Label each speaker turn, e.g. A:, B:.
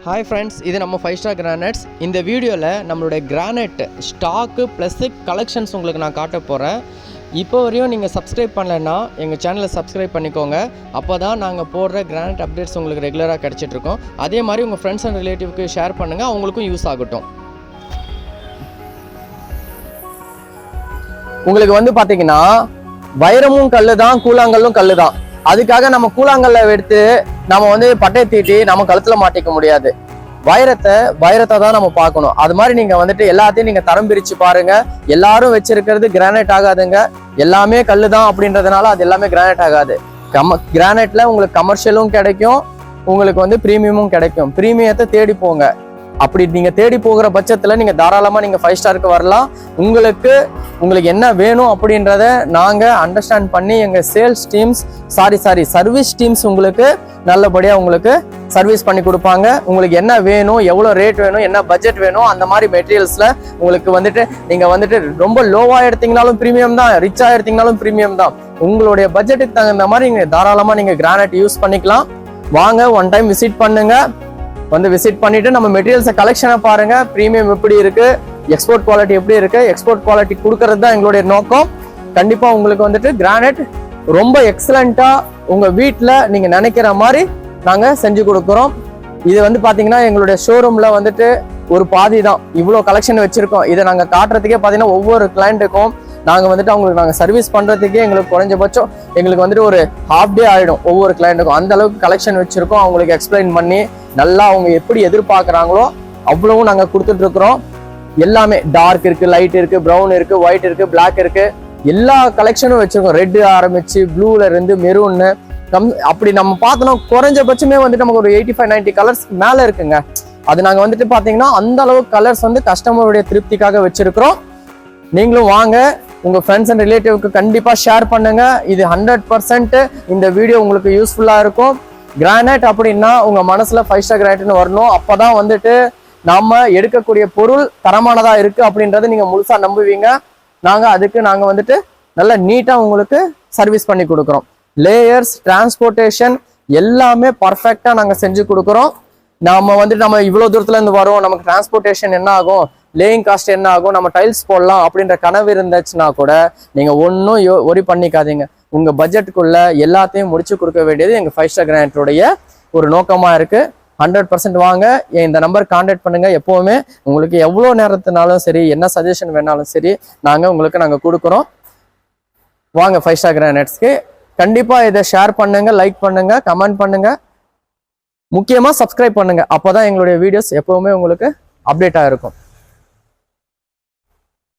A: Hi friends இது நம்ம five star granites இந்த வீடியோவில் நம்மளுடைய கிரானைட் ஸ்டாக்கு ப்ளஸ்ஸு கலெக்ஷன்ஸ் உங்களுக்கு நான் காட்ட போகிறேன் இப்போ வரையும் நீங்கள் சப்ஸ்கிரைப் பண்ணலைன்னா எங்கள் சேனலை சப்ஸ்கிரைப் பண்ணிக்கோங்க. அப்போ தான் நாங்கள் போடுற கிரானைட் அப்டேட்ஸ் உங்களுக்கு ரெகுலராக கிடச்சிட்ருக்கோம் அதே மாதிரி உங்கள் ஃப்ரெண்ட்ஸ் அண்ட் ரிலேட்டிவ்க்கு ஷேர் பண்ணுங்கள் அவங்களுக்கும் யூஸ் ஆகட்டும். உங்களுக்கு வந்து பார்த்தீங்கன்னா வைரமும் கல் தான் கூழாங்கல்லும் கல்லு தான் அதுக்காக நம்ம கூழாங்கல்ல எடுத்து நம்ம வந்து பட்டை தீட்டி நம்ம கழுத்துல மாட்டிக்க முடியாது. வைரத்தை வைரத்தை தான் நம்ம பார்க்கணும். அது மாதிரி நீங்க வந்துட்டு எல்லாத்தையும் நீங்க தரம் பிரிச்சு பாருங்க. எல்லாரும் வச்சிருக்கிறது கிரானைட் ஆகாதுங்க. எல்லாமே கல்லு தான் அப்படின்றதுனால அது எல்லாமே கிரானைட் ஆகாது. கம கிரானைட்ல உங்களுக்கு கமர்ஷியலும் கிடைக்கும். உங்களுக்கு வந்து ப்ரீமியமும் கிடைக்கும். ப்ரீமியத்தை தேடி போங்க. அப்படி நீங்கள் தேடி போகிற பட்சத்தில் நீங்கள் தாராளமாக நீங்கள் ஃபைவ் ஸ்டாருக்கு வரலாம். உங்களுக்கு உங்களுக்கு என்ன வேணும் அப்படின்றத நாங்கள் அண்டர்ஸ்டாண்ட் பண்ணி எங்கள் sales teams sorry sorry service teams உங்களுக்கு நல்லபடியாக உங்களுக்கு சர்வீஸ் பண்ணி கொடுப்பாங்க. உங்களுக்கு என்ன வேணும் எவ்வளோ ரேட் வேணும் என்ன பட்ஜெட் வேணும் அந்த மாதிரி மெட்டீரியல்ஸில் உங்களுக்கு வந்துட்டு நீங்கள் வந்துட்டு ரொம்ப லோவாக எடுத்தீங்கனாலும் ப்ரீமியம் தான் ரிச்சாக எடுத்தீங்கனாலும் ப்ரீமியம் தான். உங்களுடைய பட்ஜெட்டுக்கு தகுந்த மாதிரி நீங்கள் தாராளமாக நீங்கள் கிரானைட் யூஸ் பண்ணிக்கலாம். வாங்க ஒன் டைம் விசிட் பண்ணுங்கள் வந்து விசிட் பண்ணிட்டு நம்ம மெட்டீரியல்ஸை கலெக்ஷனை பாருங்க. ப்ரீமியம் எப்படி இருக்கு? எக்ஸ்போர்ட் குவாலிட்டி எப்படி இருக்கு? எக்ஸ்போர்ட் குவாலிட்டி கொடுக்கறது தான் எங்களுடைய நோக்கம். கண்டிப்பா உங்களுக்கு வந்துட்டு கிரானைட் ரொம்ப எக்ஸலண்டா உங்க வீட்டில் நீங்க நினைக்கிற மாதிரி நாங்க செஞ்சு கொடுக்குறோம். இது வந்து பாத்தீங்கன்னா எங்களுடைய ஷோரூம்ல வந்துட்டு ஒரு பாதி தான். இவ்வளோ கலெக்ஷன் வச்சிருக்கோம். இதை நாங்க காட்டுறதுக்கே பாத்தீங்கன்னா ஒவ்வொரு கிளைண்ட்டுக்கும் நாங்க வந்துட்டு அவங்களுக்கு நாங்க சர்வீஸ் பண்றதுக்கே எங்களுக்கு குறைஞ்சபட்சம் எங்களுக்கு வந்துட்டு ஒரு ஹாஃப் டே ஆயிடும் ஒவ்வொரு கிளைண்ட்டுக்கும் அந்த அளவுக்கு கலெக்ஷன் வச்சிருக்கோம். அவங்களுக்கு எக்ஸ்பிளைன் பண்ணி நல்லா அவங்க எப்படி எதிர்பார்க்குறாங்களோ அவ்வளவும் நாங்கள் கொடுத்துட்டு இருக்கிறோம். எல்லாமே டார்க் இருக்கு லைட் இருக்கு ப்ரௌன் இருக்கு ஒயிட் இருக்கு பிளாக் இருக்கு. எல்லா கலெக்ஷனும் வச்சிருக்கோம். ரெட்டு ஆரம்பிச்சு ப்ளூல இருந்து மெரூன்னு கம் அப்படி நம்ம பார்த்தோன்னா குறைஞ்சபட்சமே வந்துட்டு நமக்கு ஒரு எயிட்டி ஃபைவ் நைன்டி கலர்ஸ் மேலே இருக்குங்க. அது நாங்கள் வந்துட்டு பார்த்தீங்கன்னா அந்த அளவுக்கு கலர்ஸ் வந்து கஸ்டமருடைய திருப்திக்காக வச்சிருக்கிறோம். நீங்களும் வாங்க உங்கள் ஃப்ரெண்ட்ஸ் அண்ட் ரிலேட்டிவ்க்கு கண்டிப்பாக ஷேர் பண்ணுங்க. இது ஹண்ட்ரட் பர்சன்ட் இந்த வீடியோ உங்களுக்கு யூஸ்ஃபுல்லாக இருக்கும். கிரானைட் அப்படின்னா உங்க மனசுல ஃபைவ் ஸ்டார் கிரானைட்னு வரணும். அப்பதான் வந்துட்டு நம்ம எடுக்கக்கூடிய பொருள் தரமானதா இருக்கு அப்படின்றத நீங்க முழுசா நம்புவீங்க. நாங்க அதுக்கு நாங்க வந்துட்டு நல்ல நீட்டா உங்களுக்கு சர்வீஸ் பண்ணி கொடுக்குறோம். லேயர்ஸ் டிரான்ஸ்போர்ட்டேஷன் எல்லாமே பர்ஃபெக்டா நாங்க செஞ்சு கொடுக்குறோம். நாம வந்துட்டு நம்ம இவ்வளவு தூரத்துல இருந்து வரோம். நமக்கு டிரான்ஸ்போர்ட்டேஷன் என்ன ஆகும்? லேயிங் காஸ்ட் என்ன ஆகும்? நம்ம டைல்ஸ் போடலாம் அப்படின்ற கனவு இருந்துச்சுன்னா கூட நீங்க ஒன்றும் யோ ஒரி பண்ணிக்காதீங்க. உங்க பட்ஜெட்டுக்குள்ள எல்லாத்தையும் முடிச்சு கொடுக்க வேண்டியது எங்க ஃபைவ் ஸ்டார் கிரானைட்டோடைய ஒரு நோக்கமா இருக்கு. ஹண்ட்ரட் பர்சன்ட் வாங்க. என் இந்த நம்பர் கான்டாக்ட் பண்ணுங்க. எப்பவுமே உங்களுக்கு எவ்வளோ நேரத்தினாலும் சரி என்ன சஜஷன் வேணாலும் சரி நாங்க உங்களுக்கு நாங்க கொடுக்குறோம். வாங்க ஃபைவ் ஸ்டார் கிரானைட்ஸ்க்கு கண்டிப்பா இதை ஷேர் பண்ணுங்க லைக் பண்ணுங்க கமெண்ட் பண்ணுங்க. முக்கியமா சப்ஸ்கிரைப் பண்ணுங்க. அப்பதான் எங்களுடைய வீடியோஸ் எப்பவுமே உங்களுக்கு அப்டேட்டா இருக்கும்.